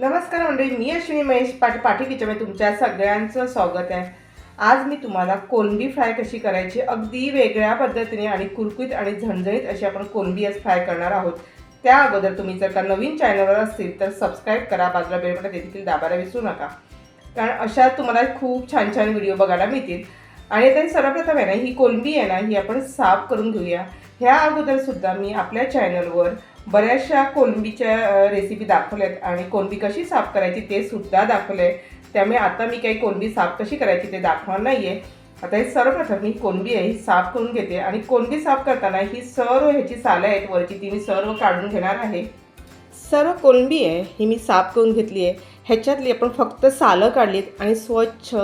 नमस्कार मंडळी मी अश्विनी महेश पाटी पाठी किचनमध्ये तुमच्या सगळ्यांचं स्वागत आहे. आज मी तुम्हाला कोलंबी फ्राय कशी करायची अगदी वेगळ्या पद्धतीने आणि कुरकुरीत आणि झणझणीत अशी आपण कोलंबी आज फ्राय करणार आहोत. त्या अगोदर तुम्ही जर का नवीन चॅनलवर असतील तर सबस्क्राईब करा बाजूला बेलबटन देखील दाबायला विसरू नका. कारण अशा तुम्हाला खूप छान छान व्हिडिओ बघायला मिळतील. आणि आता सर्वप्रथम आहे ना ही कोलंबी आहे ना ही आपण साफ करून घेऊया. ह्या अगोदर सुद्धा मी आपल्या चॅनलवर बऱ्याचशा कोलंबीच्या रेसिपी दाखवल्यात आणि कोलंबी कशी साफ करायची ते सुद्धा दाखवले त्यामुळे आता मी काही कोलंबी साफ कशी करायची ते दाखवणार नाही आहे आता हे सर्वप्रथम मी कोलंबी आहे ही साफ करून घेते आणि कोलंबी साफ करताना ही सर्व ह्याची सालं आहेत वरची ती मी सर्व काढून घेणार आहे. सर्व कोलंबी आहे ही मी साफ करून घेतली आहे. ह्याच्यातली आपण फक्त सालं काढलीत आणि स्वच्छ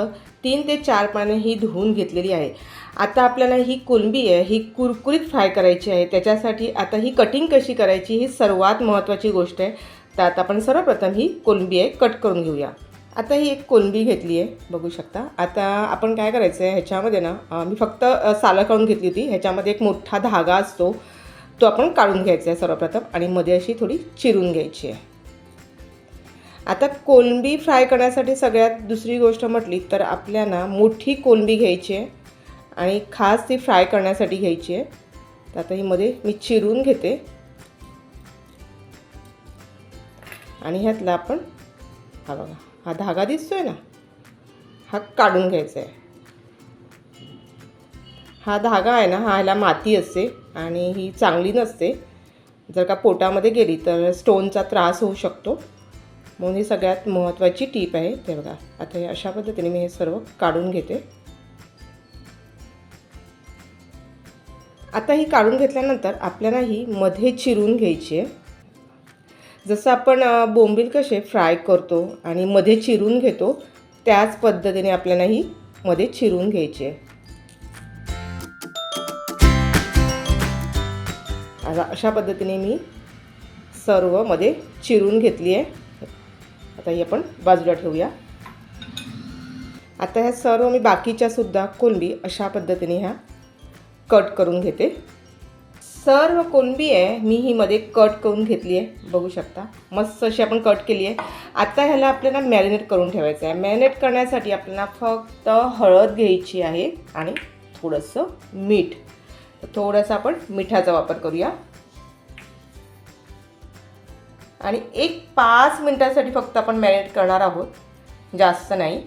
तीन ते चार पाने ही धुवून घेतलेली आहे. आता आपल्याला ही कोलंबी आहे ही कुरकुरीत फ्राय करायची आहे त्याच्यासाठी आता ही कटिंग कशी करायची ही सर्वात महत्त्वाची गोष्ट आहे. तर आता आपण सर्वप्रथम ही कोलंबी आहे कट करून घेऊया. आता ही एक कोलंबी घेतली आहे बघू शकता. आता आपण काय करायचं आहे ह्याच्यामध्ये ना मी फक्त सालं काढून घेतली होती. ह्याच्यामध्ये एक मोठा धागा असतो तो आपण काढून घ्यायचा आहे सर्वप्रथम आणि मध्ये अशी थोडी चिरून घ्यायची आहे. आता कोलंबी फ्राय करण्यासाठी सगळ्यात दुसरी गोष्ट म्हटली तर आपल्याला मोठी कोलंबी घ्यायची आहे. आणि खास ती फ्राय करण्यासाठी घ्यायची आहे. तर आता ही मध्ये मी चिरून घेते. आणि ह्यातला आपण हा बघा हा धागा दिसतोय ना हा काढून घ्यायचा आहे. हा धागा आहे ना हा ह्याला माती असते आणि ही चांगली नसते. जर का पोटामध्ये गेली तर स्टोनचा त्रास होऊ शकतो. म्हणून ही सगळ्यात महत्त्वाची टीप आहे ते बघा. आता हे अशा पद्धतीने मी हे सर्व काढून घेते. आता ही काढून घेतल्यानंतर आपल्याला ही मध्ये चिरून घ्यायची आहे. जसं आपण बोंबील कसे फ्राय करतो आणि मध्ये चिरून घेतो त्याच पद्धतीने आपल्याला ही मध्ये चिरून घ्यायची आहे. आता अशा पद्धतीने मी सर्वमध्ये चिरून घेतली आहे. आता ही आपण बाजूला ठेवूया. आता ह्या सर्व मी बाकीच्या सुद्धा कोलंबी अशा पद्धतीने ह्या कट करून घेते. सर्व कोणबी आहे मी ही मध्ये कट करून घेतली आहे बघू शकता. मस्त अशी आपण कट केली आहे. आता ह्याला आपल्याला मॅरिनेट करून ठेवायचं आहे. मॅरिनेट करण्यासाठी आपल्याला फक्त हळद घ्यायची आहे आणि थोडंसं मीठ. थोडंसं आपण मिठाचा वापर करूया. आणि एक पाच मिनटासाठी फक्त आपण मॅरिनेट करणार आहोत. जास्त नाही.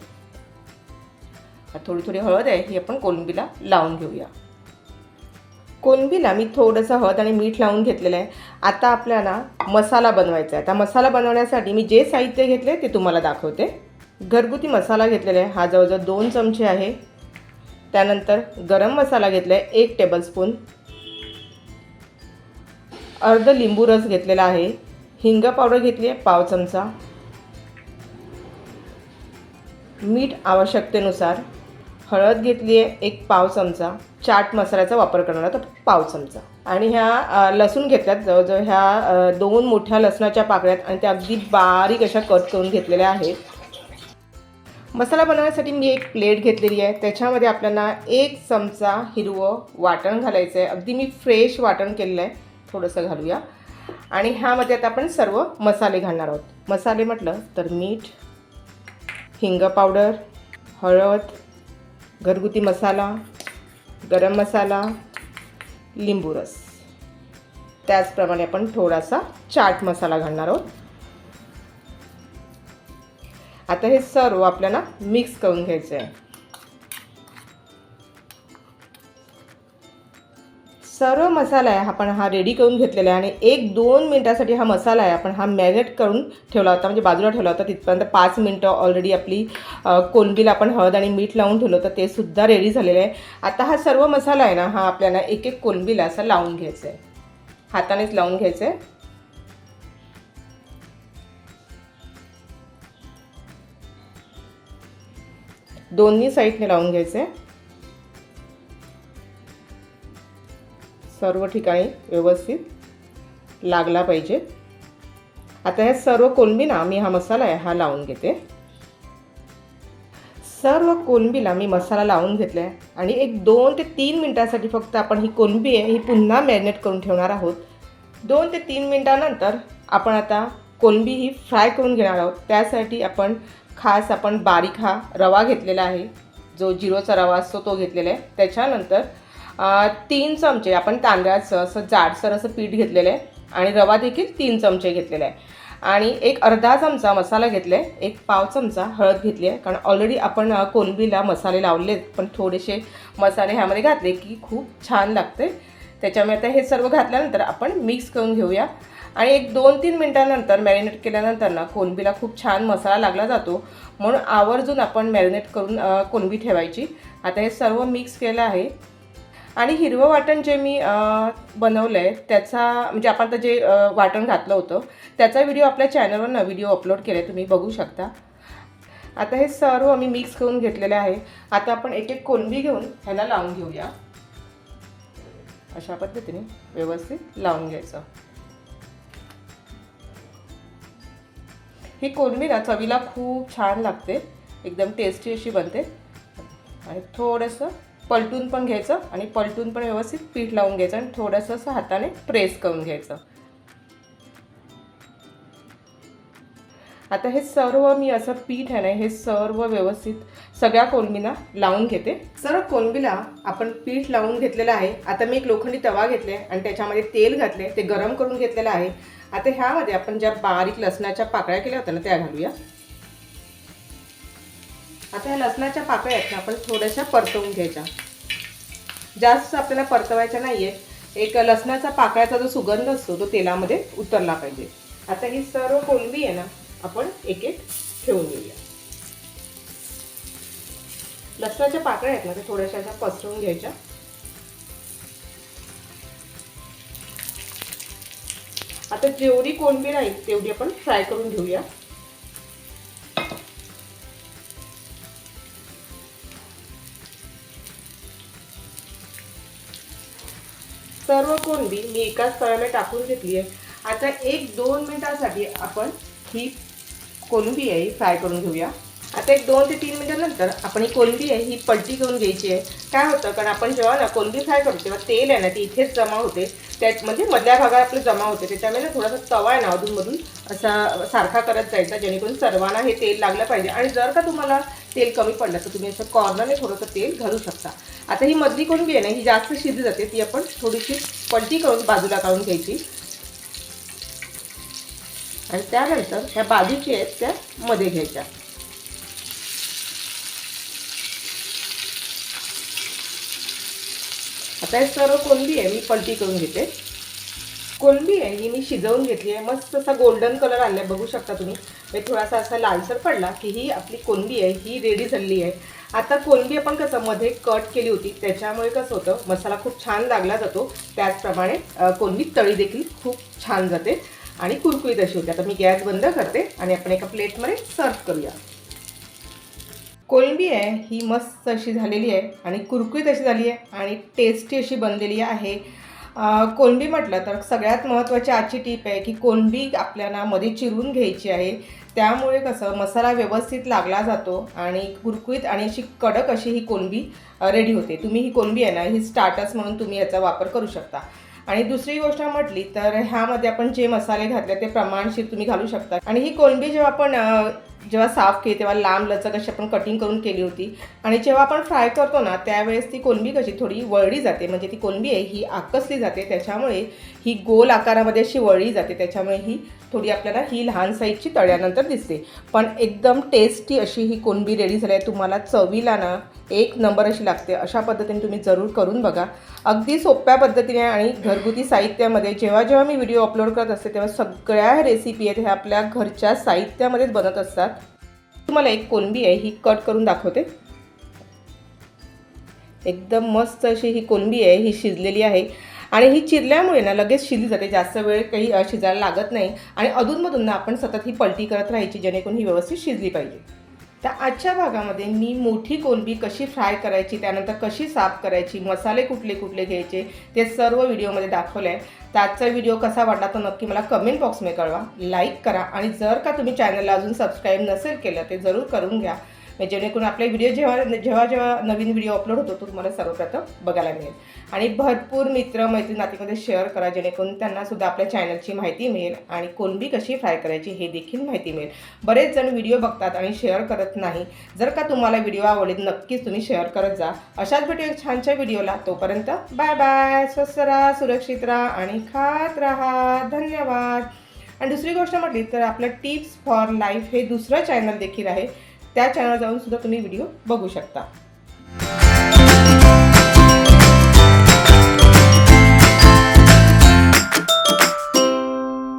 थोडी थोडी हळद आहे ही आपण कोलंबीला लावून घेऊया. कोणबीला मी थोडंसं हळद आणि मीठ लावून घेतलेलं आहे. आता आपल्याला मसाला बनवायचा आहे. आता मसाला बनवण्यासाठी मी जे साहित्य घेतले ते तुम्हाला दाखवते. घरगुती मसाला घेतलेला आहे. हा जवळजवळ दोन चमचे आहे. त्यानंतर गरम मसाला घेतला आहे एक टेबलस्पून अर्ध लिंबू रस घेतलेला आहे. हिंग पावडर घेतली आहे. पाव चमचा. मीठ आवश्यकतेनुसार. हळद घेतली आहे एक पाव चमचा चाट मसाल्याचा वापर करणार तर पाव चमचा. आणि ह्या लसूण घेतल्यात जवळजवळ ह्या दोन मोठ्या लसणाच्या पाकळ्यात आणि त्या अगदी बारीक अशा कट करून घेतलेल्या आहेत. मसाला बनवण्यासाठी मी एक प्लेट घेतलेली आहे. त्याच्यामध्ये आपल्याला एक चमचा हिरवं वाटण घालायचं आहे अगदी मी फ्रेश वाटण केलेलं आहे. थोडंसं घालूया. आणि ह्यामध्ये आता आपण सर्व मसाले घालणार आहोत. मसाले म्हटलं तर मीठ हिंग पावडर हळद घरगुती मसाला गरम मसाला लिंबू रस. त्याचप्रमाणे आपण थोडासा चाट मसाला घालणार आहोत. आता हे सर्व आपल्याला मिक्स करून घ्यायचं आहे सर्व मसाला आहे आपण हा रेडी करून घेतलेला आहे आणि एक दोन मिनटासाठी हा मसाला आहे आपण हा मॅरिनेट करून ठेवला होता म्हणजे बाजूला ठेवला होता तिथपर्यंत पाच मिनटं ऑलरेडी आपली अ, कोलंबीला आपण हळद आणि मीठ लावून ठेवलं होतं ते सुद्धा रेडी झालेलं आहे. आता हा सर्व मसाला आहे ना हा आपल्याला एक एक कोलंबीला असा लावून घ्यायचा आहे हातानेच लावून घ्यायचं आहे दोन्ही साईडने लावून घ्यायचे सर्व ठिकाणी व्यवस्थित लागला पाहिजे. आता ह्या सर्व कोलंबी ना मी हा मसाला आहे हा लावून घेते. सर्व कोलंबीला मी मसाला लावून घेतला आहे आणि एक दोन ते तीन मिनटासाठी फक्त आपण ही कोलंबी आहे ही पुन्हा मॅरिनेट करून ठेवणार आहोत. दोन ते तीन मिनटानंतर आपण आता कोलंबी ही फ्राय करून घेणार आहोत. त्यासाठी आपण खास आपण बारीक हा रवा घेतलेला आहे. जो जिरोचा रवा असतो तो घेतलेला आहे. त्याच्यानंतर तीन चमचे आपण तांदळाचं असं जाडसर असं पीठ घेतलेलं आहे आणि रवा देखील तीन चमचे घेतलेले आहे. आणि एक अर्धा चमचा मसाला घेतला आहे एक पाव चमचा हळद घेतली आहे कारण ऑलरेडी आपण कोलंबीला मसाले लावले पण थोडेसे मसाले ह्यामध्ये घातले की खूप छान लागते. त्याच्यामुळे आता हे सर्व घातल्यानंतर आपण मिक्स करून घेऊया. आणि एक दोन तीन मिनटानंतर मॅरिनेट केल्यानंतर ना कोलंबीला खूप छान मसाला लागला जातो म्हणून आवर्जून आपण मॅरिनेट करून कोलंबी ठेवायची. आता हे सर्व मिक्स केलं आहे. आणि हिरवं वाटण जे मी बनवलं आहे त्याचा म्हणजे आपण आता जे वाटण घातलं होतं त्याचा व्हिडिओ आपल्या चॅनलवर ना व्हिडिओ अपलोड केला आहे तुम्ही बघू शकता. आता हे सर्व मी मिक्स करून घेतलेले आहे. आता आपण एक एक कोलंबी घेऊन ह्याला लावून घेऊया. अशा पद्धतीने व्यवस्थित लावून घ्यायचं. ही कोलंबी ना चवीला खूप छान लागते. एकदम टेस्टी अशी बनते. आणि थोडंसं पलटून पण घ्यायचं आणि पलटून पण व्यवस्थित पीठ लावून घ्यायचं आणि थोडंसं असं हाताने प्रेस करून घ्यायचं. आता हे सर्व मी असं पीठ आहे ना हे सर्व व्यवस्थित सगळ्या कोलंबीना लावून घेते. सर्व कोलंबीला आपण पीठ लावून घेतलेलं आहे. आता मी एक लोखंडी तवा घेतले आणि त्याच्यामध्ये तेल घातले ते गरम करून घेतलेलं आहे. आता ह्यामध्ये आपण ज्या बारीक लसणाच्या पाकळ्या केल्या होत्या ना त्या घालूया. आता ह्या लसणाच्या पाकळ्या आहेत ना आपण थोड्याशा परतवून घ्यायच्या. जास्त आपल्याला परतवायच्या नाहीये. एक लसणाचा पाकळ्याचा जो सुगंध असतो तो तेलामध्ये उतरला पाहिजे. आता ही सर्व कोलंबी आहे ना आपण एक एक ठेवून घेऊया. लसणाच्या पाकळ्या आहेत ना ते थोड्याशा अशा पसरवून घ्यायच्या. आता जेवढी कोलंबी राहील तेवढी आपण फ्राय करून घेऊया. सर्व कोलंबी मी एकाच तव्याला टाकून घेतली आहे. आता एक दोन मिनिटासाठी आपण ही कोलंबी आहे फ्राय करून घेऊया. आता एक दोन ते तीन मिनिटानंतर आपण ही कोलंबी आहे ही पलटी करून घ्यायची आहे. काय होतं कारण आपण जेव्हा ना कोलंबी फ्राय करतो तेव्हा तेल आहे ना ती इथेच जमा होते. त्यात म्हणजे मधल्या भागात आपलं जमा होते त्याच्यामुळे ना थोडासा तवा आहे ना अधूनमधून असा सारखा करत जायचा जेणेकरून सर्वांना हे तेल लागलं पाहिजे. आणि जर का तुम्हाला तेल कमी पडलं तर तुम्ही असं कॉर्नरने थोडंसं तेल घालू शकता. आता ही मधली कोलंबी आहे ना ही जास्त शिजली जाते ती आपण थोडीशी पलटी करून बाजूला काढून घ्यायची. आणि त्यानंतर ह्या बाजूची आहेत त्या मध्ये घ्यायच्या. आता हे सर्व कोलंबी आहे मी पलटी करून घेते. कोलंबी आहे ही मी शिजवून घेतली आहे. मस्त असा गोल्डन कलर आला बघू शकता तुम्ही. हे थोडासा असा लालसर पडला की ही आपली कोलंबी आहे ही रेडी झालेली आहे. आता कोलंबी आपण कसं मध्ये कट केली होती त्याच्यामुळे कसं होतं मसाला खूप छान लागला जातो. त्याचप्रमाणे अ, कोलंबी तळी देखील खूप छान जाते. आणि कुरकुरीत अशी होते. आता मी गॅस बंद करते आणि आपण एका प्लेटमध्ये सर्व करूया. कोलंबी आहे ही मस्त अशी झालेली आहे आणि कुरकुरीत अशी झाली आहे आणि टेस्टी अशी बनलेली आहे. कोळंबी कोलंबी म्हटलं तर सगळ्यात महत्त्वाची आजची टीप आहे की कोलंबी आपल्याला मध्ये चिरून घ्यायची आहे. त्यामुळे कसं मसाला व्यवस्थित लागला जातो आणि कुरकुरीत आणि अशी कडक अशी ही कोलंबी रेडी होते. तुम्ही ही कोलंबी आहे ना ही स्टार्टर्स म्हणून तुम्ही याचा वापर करू शकता. आणि दुसरी गोष्ट म्हटली तर ह्यामध्ये आपण जे मसाले घातले ते प्रमाणशीर तुम्ही घालू शकता. आणि ही कोलंबी जेव्हा आपण जेव्हा साफ केली तेव्हा लांब लचक अशी आपण कटिंग करून केली होती. आणि जेव्हा आपण फ्राय करतो ना त्यावेळेस ती कोलंबी कशी थोडी वळली जाते. म्हणजे ती कोलंबी आहे ही आकसली जाते. त्याच्यामुळे ही गोल आकारामध्ये अशी वळली जाते. त्याच्यामुळे ही थोडी आपल्याला ही लहान साईजची तळ्यानंतर दिसते. पण एकदम टेस्टी अशी ही कोलंबी रेडी झाली आहे. तुम्हाला चवीला ना एक नंबर अशी लागते. अशा पद्धतीने तुम्ही जरूर करून बघा. अगदी सोप्या पद्धतीने आणि घरगुती साहित्यामध्ये जेव्हा जेव्हा मी व्हिडिओ अपलोड करत असते तेव्हा सगळ्या रेसिपी आहेत ह्या आपल्या घरच्या साहित्यामध्येच बनत असतात. तुम्हाला एक कोलंबी आहे ही कट करून दाखवते. एकदम मस्त अशी ही कोलंबी आहे ही शिजलेली आहे. आणि ही चिरल्यामुळे ना लगेच शिजली जाते. जास्त वेळ काही शिजायला लागत नाही. आणि अधूनमधून ना आपण सतत ही पलटी करत राहायची जेणेकरून ही व्यवस्थित शिजली पाहिजे. तर आजच्या भागामध्ये मी मोठी कोलंबी कशी फ्राय करायची त्यानंतर कशी साफ करायची मसाले कुठले कुठले घ्यायचे ते सर्व व्हिडिओमध्ये दाखवलं आहे त्याचा व्हिडिओ कसा वाटला तो नक्की मला कमेंट बॉक्समध्ये कळवा. लाईक करा आणि जर का तुम्ही चॅनलला अजून सबस्क्राईब नसेल केलं ते जरूर करून घ्या. म्हणजे जेणेकरून आपले व्हिडिओ जेव्हा जेव्हा जेव्हा नवीन व्हिडिओ अपलोड होतो तो तुम्हाला सर्वप्रथम बघायला मिळेल. आणि भरपूर मित्र मैत्री नातीमध्ये शेअर करा जेणेकरून त्यांना सुद्धा आपल्या चॅनलची माहिती मिळेल आणि कोलंबी कशी फ्राय करायची हे देखील माहिती मिळेल. बरेच जण व्हिडिओ बघतात आणि शेअर करत नाही. जर का तुम्हाला व्हिडिओ आवडले नक्कीच तुम्ही शेअर करत जा. अशाच भेटू एक छानशा व्हिडिओला. तोपर्यंत बाय बाय स्वस्त राहा सुरक्षित राहा आणि खात राहा. धन्यवाद. आणि दुसरी गोष्ट म्हटली तर आपलं टिप्स फॉर लाईफ हे दुसरं चॅनल देखील आहे. त्या चॅनल जाऊन सुद्धा तुम्ही व्हिडिओ बघू शकता.